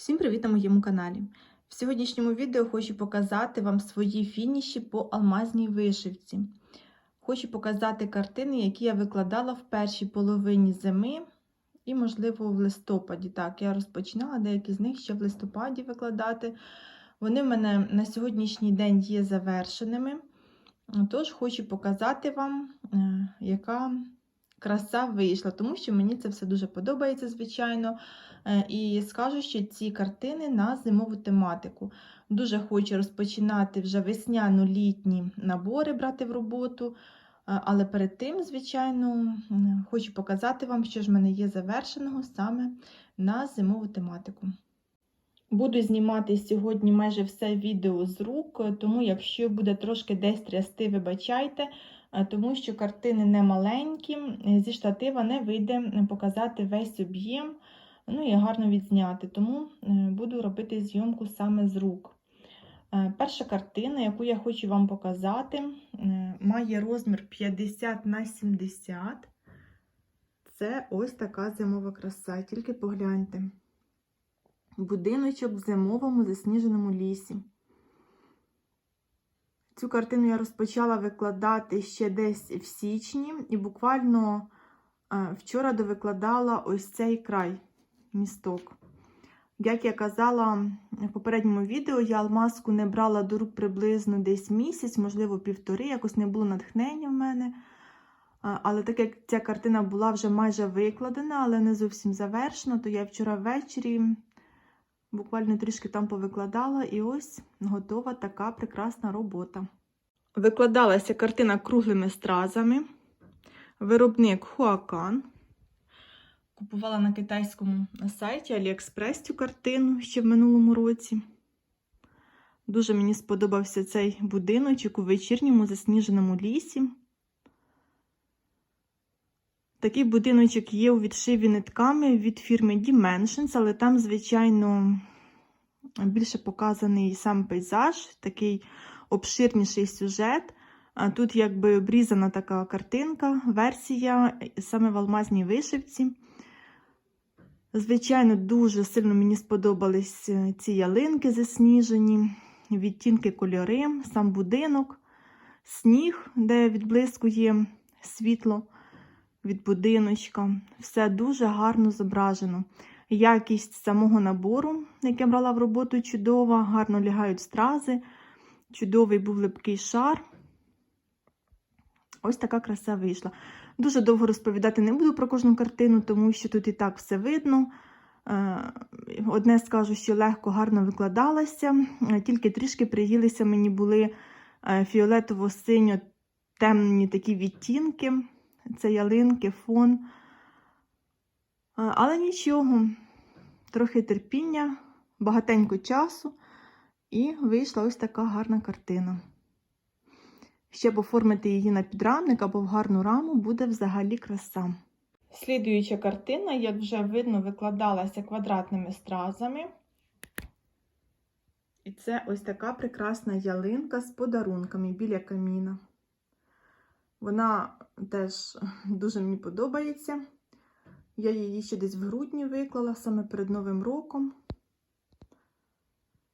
Всім привіт на моєму каналі! В сьогоднішньому відео хочу показати вам свої фініші по алмазній вишивці. Хочу показати картини, які я викладала в першій половині зими і, можливо, в листопаді. Так, я розпочинала деякі з них ще в листопаді викладати. Вони в мене на сьогоднішній день є завершеними. Тож хочу показати вам, е, яка краса вийшла, тому що мені це все дуже подобається, звичайно. Е, І скажу, що ці картини на зимову тематику. Дуже хочу розпочинати вже весняно-літні набори брати в роботу. Е, Але перед тим, звичайно, хочу показати вам, що ж в мене є завершеного саме на зимову тематику. Буду знімати сьогодні майже все відео з рук, тому якщо буде трошки десь трясти, вибачайте, тому що картини не маленькі, е, зі штатива не вийде показати весь об'єм, ну і гарно відзняти, тому е, буду робити зйомку саме з рук. Е, Перша картина, яку я хочу вам показати, е, має розмір 50 на 70. Це ось така зимова краса, тільки погляньте. Будиночок в зимовому засніженому лісі. Цю картину я розпочала викладати ще десь в січні, і буквально е, вчора довикладала ось цей край місток. Як я казала в попередньому відео, я алмазку не брала до рук приблизно десь місяць, можливо, півтори, якось не було натхнення в мене. Але так як ця картина була вже майже викладена, але не зовсім завершена, то я вчора ввечері буквально трішки там повикладала, і ось готова така прекрасна робота. Викладалася картина круглими стразами. Виробник Хуакан. Купувала на китайському сайті AliExpress цю картину ще в минулому році. Дуже мені сподобався цей будиночок у вечірньому засніженому лісі. Такий будиночок є у відшиві нитками від фірми Dimensions, але там, звичайно, більше показаний сам пейзаж, такий обширніший сюжет. Тут якби обрізана така картинка, версія саме в алмазній вишивці. Звичайно, дуже сильно мені сподобались е, ці ялинки засніжені, відтінки кольори, сам будинок, сніг, де відблискує світло від будиночка. Все дуже гарно зображено. Якість самого набору, яке брала в роботу, чудова, гарно лягають стрази, чудовий був липкий шар. Ось така краса вийшла. Дуже довго розповідати не буду про кожну картину, тому що тут і так все видно. Е, Одне скажу, що легко, гарно викладалася, тільки трішки приїлися мені були е, фіолетово-синьо темні такі відтінки. Це ялинки, фон. Але нічого, трохи терпіння, багатенько часу, і вийшла ось така гарна картина. Ще оформити її на підрамник або в гарну раму буде взагалі краса. Слідуюча картина, як вже видно, викладалася квадратними стразами. І це ось така прекрасна ялинка з подарунками біля каміна. Вона теж дуже мені подобається. Я її ще десь в грудні виклала, саме перед Новим роком.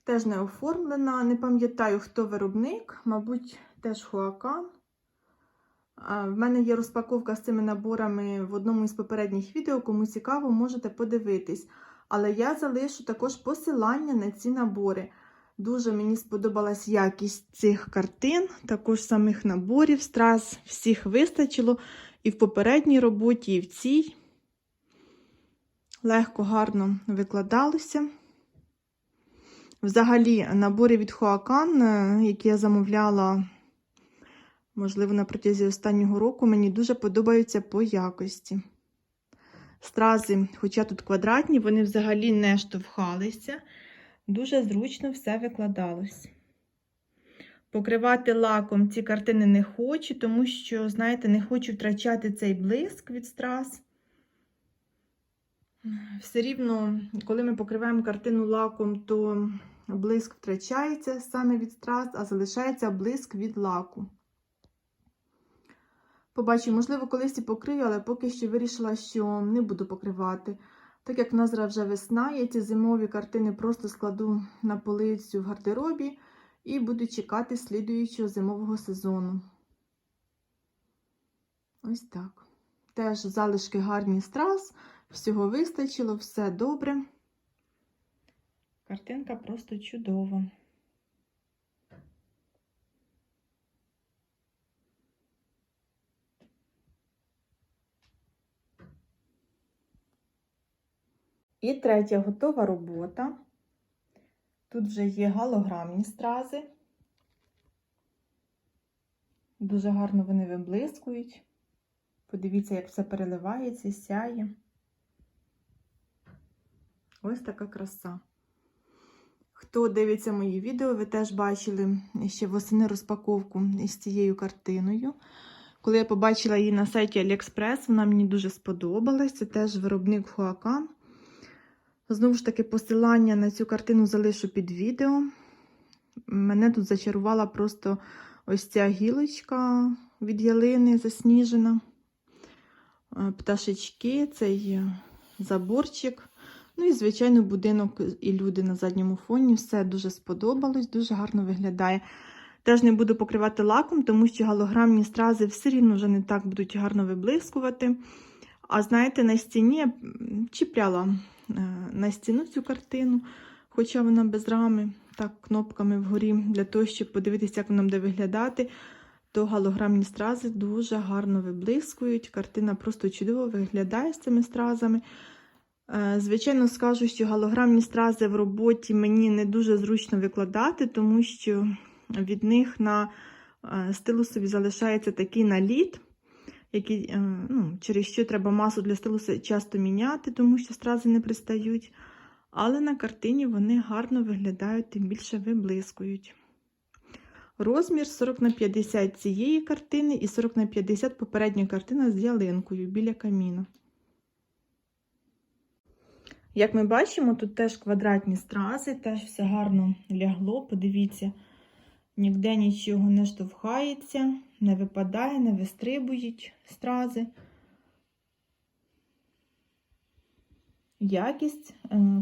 Теж не оформлена. Не пам'ятаю, хто виробник, мабуть, теж Хуакан. В мене є розпаковка з цими наборами в одному із попередніх відео. Кому цікаво, можете подивитись. Але я залишу також посилання на ці набори. Дуже мені сподобалась якість цих картин, також самих наборів, страз всіх вистачило і в попередній роботі, і в цій. Легко, гарно викладалося. Взагалі, набори від Хуакан, які я замовляла, можливо, на протязі останнього року, мені дуже подобаються по якості. Стрази, хоча тут квадратні, вони взагалі не штовхалися. Дуже зручно все викладалось. Покривати лаком ці картини не хочу, тому що, знаєте, не хочу втрачати цей блиск від страз. Все рівно, коли ми покриваємо картину лаком, то блиск втрачається саме від страз, а залишається блиск від лаку. Побачу, можливо, колись і покрию, але поки що вирішила, що не буду покривати. Так як в нас вже весна, я ці зимові картини просто складу на полицю в гардеробі і буду чекати слідуючого зимового сезону. Ось так. Теж залишки гарні страз, всього вистачило, все добре. Картинка просто чудова. І третя готова робота. Тут вже є галограмні стрази. Дуже гарно вони виблискують. Подивіться, як все переливається, сяє. Ось така краса. Хто дивиться мої відео, ви теж бачили ще восени розпаковку з цією картиною. Коли я побачила її на сайті AliExpress, вона мені дуже сподобалась. Це теж виробник Хуакан. Знову ж таки, посилання на цю картину залишу під відео. Мене тут зачарувала просто ось ця гілочка від ялини засніжена. Пташечки, цей заборчик. Ну і, звичайно, будинок і люди на задньому фоні. Все дуже сподобалось, дуже гарно виглядає. Теж не буду покривати лаком, тому що галограмні стрази все рівно вже не так будуть гарно виблискувати. А знаєте, на стіні чіпляла на стіну цю картину, хоча вона без рами, так, кнопками вгорі, для того, щоб подивитися, як вона буде виглядати, то галограмні стрази дуже гарно виблискують. Картина просто чудово виглядає з цими стразами. Звичайно, скажу, що галограмні стрази в роботі мені не дуже зручно викладати, тому що від них на стилусові залишається такий наліт, який, ну, через що треба масу для стилусу часто міняти, тому що стрази не пристають. Але на картині вони гарно виглядають, тим більше виблискують. Розмір 40 на 50 цієї картини і 40 на 50 попередня картина з ялинкою біля каміна. Як ми бачимо, тут теж квадратні стрази, теж все гарно лягло. Подивіться, ніде нічого не штовхається, не випадає, не вистрибують стрази. Якість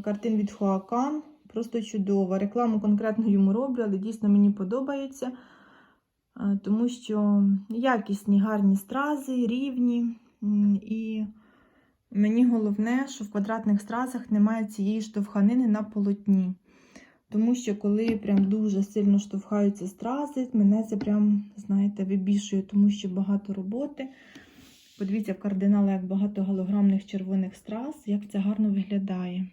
картин від Хуакан просто чудова. Рекламу конкретно йому роблю, але дійсно мені подобається, тому що якісні гарні стрази, рівні. І мені головне, що в квадратних стразах немає цієї штовханини на полотні. Тому що, коли прям дуже сильно штовхаються стрази, мене це прям, знаєте, вибішує, тому що багато роботи. Подивіться в кардинали, як багато голограмних червоних страз, як це гарно виглядає.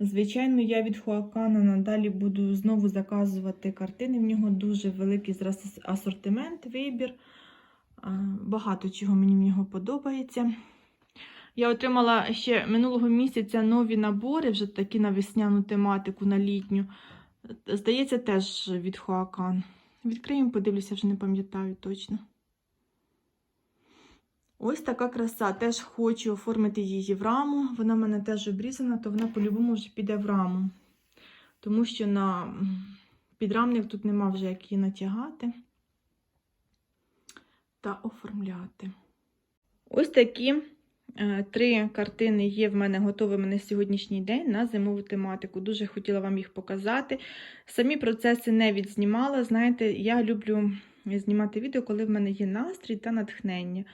Звичайно, я від Хуакана надалі буду знову заказувати картини. В нього дуже великий асортимент, вибір. Багато чого мені в нього подобається. Я отримала ще минулого місяця нові набори, вже такі на весняну тематику, на літню. Здається, теж від Хуакан. Відкриємо, подивлюся, вже не пам'ятаю точно. Ось така краса. Теж хочу оформити її в раму. Вона в мене теж обрізана, то вона по-любому вже піде в раму. Тому що на підрамник тут нема вже як її натягати та оформляти. Ось такі три картини є в мене готовими на сьогоднішній день на зимову тематику. Дуже хотіла вам їх показати. Самі процеси не відзнімала. Знаєте, я люблю знімати відео, коли в мене є настрій та натхнення.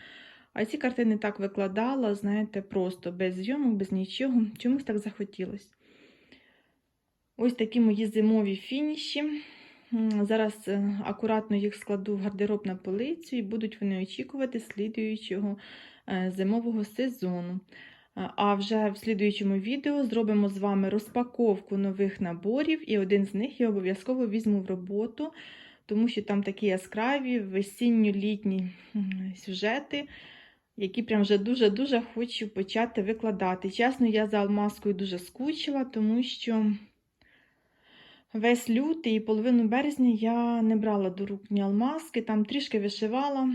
А ці картини так викладала, знаєте, просто без зйомок, без нічого. Чомусь так захотілося. Ось такі мої зимові фініші. Зараз е, акуратно їх складу в гардероб на полицю і будуть вони очікувати слідуючого е, зимового сезону. А вже в слідуючому відео зробимо з вами розпаковку нових наборів, і один з них я обов'язково візьму в роботу, тому що там такі яскраві весінньо-літні сюжети, які прям вже дуже-дуже хочу почати викладати. Чесно, я за алмазкою дуже скучила, тому що. Весь лютий і половину березня я не брала до рук ні алмазки, там трішки вишивала,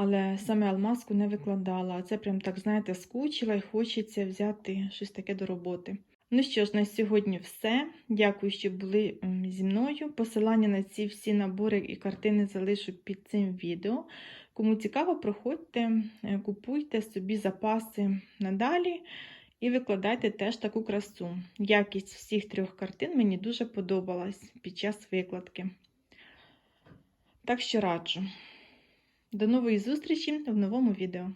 але саме алмазку не викладала. А це прям так, знаєте, скучила і хочеться взяти щось таке до роботи. Ну що ж, на сьогодні все. Дякую, що були зі мною. Посилання на ці всі набори і картини залишу під цим відео. Кому цікаво, проходьте, е, купуйте собі запаси надалі і викладайте теж таку красу. Якість всіх трьох картин мені дуже подобалась під час викладки. Так що раджу. До нової зустрічі в новому відео.